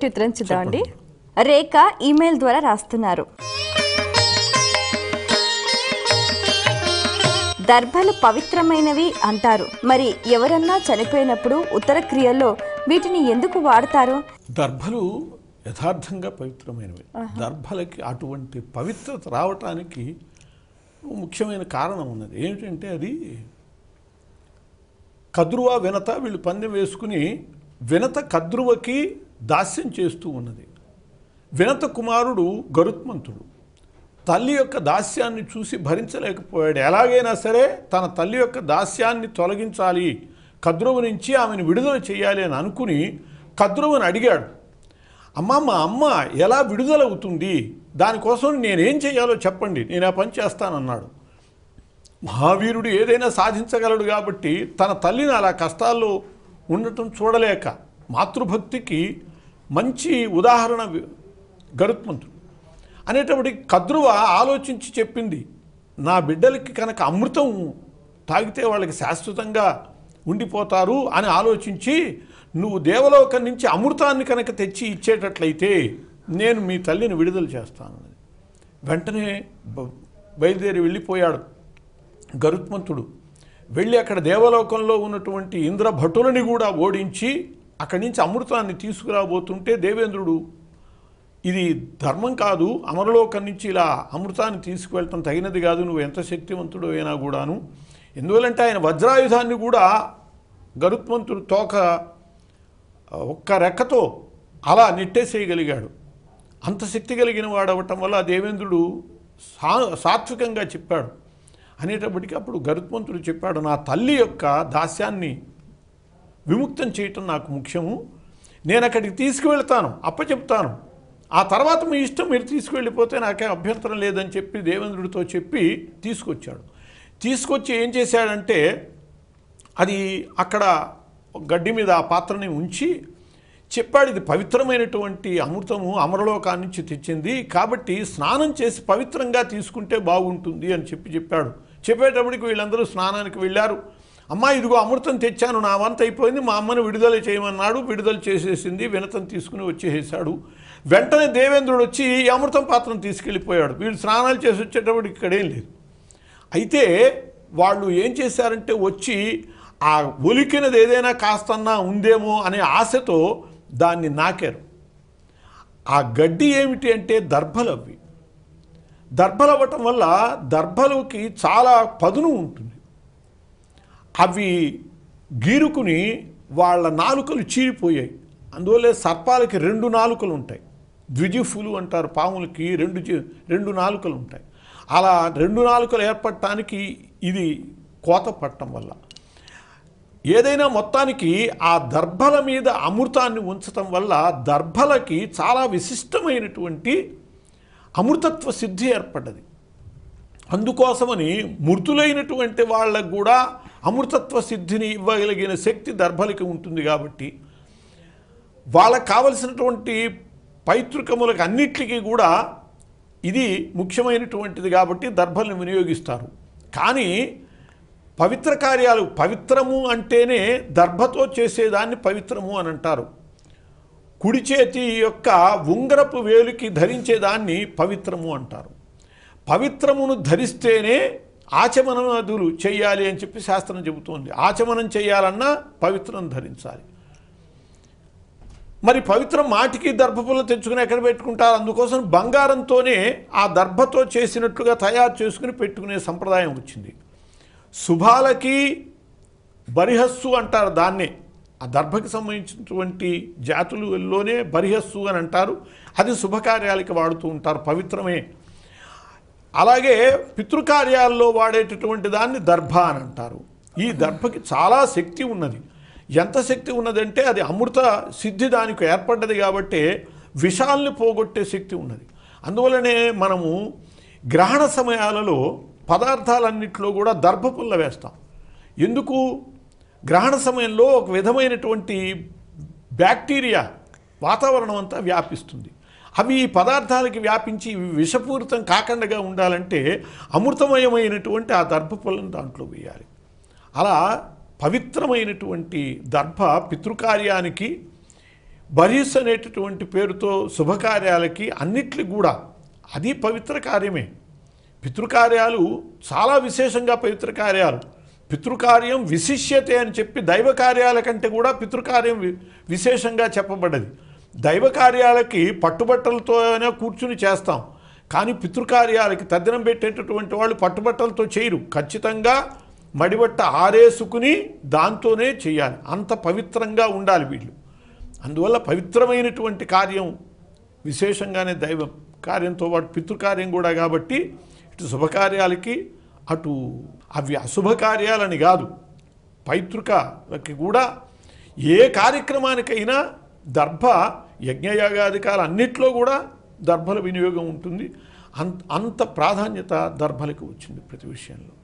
మొదటి ఉత్తరం చూద్దామండి రేఖ ఈమెయిల్ ద్వారా రాస్తున్నారు. దర్భలు పవిత్రమైనవి అంటారు. మరి ఎవరన్నా చనిపోయినప్పుడు ఉత్తర క్రియల్లో వీటిని ఎందుకు వాడతారు? దర్భలు యథార్థంగా పవిత్రమైనవి. దర్భలకి అటువంటి పవిత్రత రావటానికి ముఖ్యమైన కారణం ఉన్నది. ఏమిటంటే అది కద్రువ వినత వీళ్ళు పందెం వేసుకుని వినత కద్రువకి దాస్యం చేస్తూ ఉన్నది. వినత కుమారుడు గరుత్మంతుడు. తల్లి యొక్క దాస్యాన్ని చూసి భరించలేకపోయాడు. ఎలాగైనా సరే తన తల్లి యొక్క దాస్యాన్ని తొలగించాలి. కద్రువు నుంచి ఆమెను విడుదల చేయాలి అని అనుకుని కద్రువని అడిగాడు. అమ్మ మా అమ్మ ఎలా విడుదలవుతుంది? దానికోసం నేనేం చేయాలో చెప్పండి. నేను ఆ పని చేస్తానన్నాడు. మహావీరుడు ఏదైనా సాధించగలడు కాబట్టి తన తల్లిని అలా కష్టాల్లో ఉండటం చూడలేక మాతృభక్తికి మంచి ఉదాహరణ గరుత్మంతుడు. అనేటప్పటికి కద్రువ ఆలోచించి చెప్పింది నా బిడ్డలకి కనుక అమృతం తాగితే వాళ్ళకి శాశ్వతంగా ఉండిపోతారు అని ఆలోచించి నువ్వు దేవలోకం నుంచి అమృతాన్ని కనుక తెచ్చి ఇచ్చేటట్లయితే నేను మీ తల్లిని విడుదల చేస్తాను వెంటనే బయలుదేరి వెళ్ళిపోయాడు గరుత్మంతుడు. వెళ్ళి అక్కడ దేవలోకంలో ఉన్నటువంటి ఇంద్రభటులని కూడా ఓడించి అక్కడి నుంచి అమృతాన్ని తీసుకురాబోతుంటే దేవేంద్రుడు ఇది ధర్మం కాదు అమరలోకం నుంచి ఇలా అమృతాన్ని తీసుకువెళ్ళటం తగినది కాదు నువ్వు ఎంత శక్తివంతుడు అయినా కూడాను. ఎందువలంటే ఆయన వజ్రాయుధాన్ని కూడా గరుత్మంతుడు తోక ఒక్క రెక్కతో అలా నెట్టేసేయగలిగాడు. అంత శక్తి కలిగిన వాడు అవ్వటం వల్ల దేవేంద్రుడు సా సాత్వికంగా చెప్పాడు. అనేటప్పటికీ అప్పుడు గరుత్మంతుడు చెప్పాడు నా తల్లి యొక్క దాస్యాన్ని విముక్తం చేయటం నాకు ముఖ్యము. నేను అక్కడికి తీసుకువెళ్తాను అప్పచెప్తాను. ఆ తర్వాత మీ ఇష్టం మీరు తీసుకువెళ్ళిపోతే నాకే అభ్యంతరం లేదని చెప్పి దేవేంద్రుడితో చెప్పి తీసుకొచ్చాడు. తీసుకొచ్చి ఏం చేశాడంటే అది అక్కడ గడ్డి మీద ఆ పాత్రని ఉంచి చెప్పాడు ఇది పవిత్రమైనటువంటి అమృతము అమరలోకా నుంచి తెచ్చింది. కాబట్టి స్నానం చేసి పవిత్రంగా తీసుకుంటే బాగుంటుంది అని చెప్పి చెప్పాడు. చెప్పేటప్పటికి వీళ్ళందరూ స్నానానికి వెళ్ళారు. అమ్మ ఇదిగో అమృతం తెచ్చాను నా వంత అయిపోయింది మా అమ్మను విడుదల చేయమన్నాడు విడుదల చేసేసింది వినతం తీసుకుని వచ్చేసాడు. వెంటనే దేవేంద్రుడు వచ్చి ఈ అమృతం పాత్రను తీసుకెళ్ళిపోయాడు. వీళ్ళు స్నానాలు చేసి వచ్చేటప్పుడు ఇక్కడేం లేదు. అయితే వాళ్ళు ఏం చేశారంటే వచ్చి ఆ ఒలికినది ఏదైనా కాస్తన్నా ఉందేమో అనే ఆశతో దాన్ని నాకారు. ఆ గడ్డి ఏమిటి అంటే దర్భలు అవి దర్భలు అవ్వటం వల్ల దర్భలోకి చాలా పదును ఉంటుంది. అవి గీరుకుని వాళ్ళ నాలుకలు చీరిపోయాయి. అందువల్లే సర్పాలకి రెండు నాలుకలు ఉంటాయి ద్విజిఫులు అంటారు పాములకి రెండు రెండు నాలుకలు ఉంటాయి అలా రెండు నాలుకలు ఏర్పడటానికి ఇది కోత పట్టడం వల్ల. ఏదైనా మొత్తానికి ఆ దర్భల మీద అమృతాన్ని ఉంచటం వల్ల దర్భలకి చాలా విశిష్టమైనటువంటి అమృతత్వ సిద్ధి ఏర్పడ్డది. అందుకోసమని మృతులైనటువంటి వాళ్ళకు కూడా అమృతత్వ సిద్ధిని ఇవ్వగలిగిన శక్తి దర్భలకి ఉంటుంది కాబట్టి వాళ్ళకు కావలసినటువంటి పైతృకములకు అన్నిటికీ కూడా ఇది ముఖ్యమైనటువంటిది కాబట్టి దర్భల్ని వినియోగిస్తారు. కానీ పవిత్ర కార్యాలు పవిత్రము అంటేనే దర్భతో చేసేదాన్ని పవిత్రము అని అంటారు. కుడి చేతి యొక్క ఉంగరపు వేలుకి ధరించేదాన్ని పవిత్రము అంటారు. పవిత్రమును ధరిస్తేనే ఆచమనదులు చేయాలి అని చెప్పి శాస్త్రం చెబుతోంది. ఆచమనం చేయాలన్నా పవిత్రం ధరించాలి. మరి పవిత్రం మాటికి దర్భపుల్ల తెచ్చుకుని ఎక్కడ పెట్టుకుంటారు? అందుకోసం బంగారంతోనే ఆ దర్భతో చేసినట్లుగా తయారు చేసుకుని పెట్టుకునే సంప్రదాయం వచ్చింది. శుభాలకి బరిహస్సు అంటారు దాన్నే. ఆ దర్భకి సంబంధించినటువంటి జాతులలోనే బరిహస్సు అని అంటారు. అది శుభకార్యాలకి వాడుతూ ఉంటారు. పవిత్రమే. అలాగే పితృకార్యాల్లో వాడేటటువంటి దాన్ని దర్భ అని అంటారు. ఈ దర్భకి చాలా శక్తి ఉన్నది. ఎంత శక్తి ఉన్నదంటే అది అమృత సిద్ధి దానికి ఏర్పడ్డది కాబట్టి విషాల్ని పోగొట్టే శక్తి ఉన్నది. అందువలనే మనము గ్రహణ సమయాలలో పదార్థాలన్నింటిలో కూడా దర్భ పుల్ల వేస్తాం. ఎందుకు? గ్రహణ సమయంలో ఒక విధమైనటువంటి బ్యాక్టీరియా వాతావరణం అంతా వ్యాపిస్తుంది. అవి ఈ పదార్థాలకి వ్యాపించి విషపూరితం కాకుండా ఉండాలంటే అమృతమయమైనటువంటి ఆ దర్భ పుల్లను దాంట్లో వేయాలి. అలా పవిత్రమైనటువంటి దర్భ పితృకార్యానికి బరీస్ అనేటటువంటి పేరుతో శుభకార్యాలకి అన్నిట్లు కూడా అది పవిత్ర కార్యమే. పితృకార్యాలు చాలా విశేషంగా పవిత్ర కార్యాలు. పితృకార్యం విశిష్యతే అని చెప్పి దైవ కార్యాల కంటే కూడా పితృకార్యం వి- విశేషంగా చెప్పబడ్డది. దైవ కార్యాలకి పట్టుబట్టలతోనే కూర్చుని చేస్తాం. కానీ పితృకార్యాలకి తద్దినం పెట్టేటటువంటి వాళ్ళు పట్టుబట్టలతో చేయరు. ఖచ్చితంగా మడిబట్ట ఆరేసుకుని దాంతోనే చేయాలి. అంత పవిత్రంగా ఉండాలి వీళ్ళు. అందువల్ల పవిత్రమైనటువంటి కార్యం విశేషంగానే దైవ కార్యంతో పాటు పితృకార్యం కూడా కాబట్టి ఇటు శుభకార్యాలకి అటు అవి అశుభకార్యాలని కాదు. పైతృకలకి కూడా ఏ కార్యక్రమానికైనా దర్భ యజ్ఞయాగాధికాలు అన్నిట్లో కూడా దర్భల వినియోగం ఉంటుంది. అంత అంత ప్రాధాన్యత దర్భలకు వచ్చింది ప్రతి విషయంలో.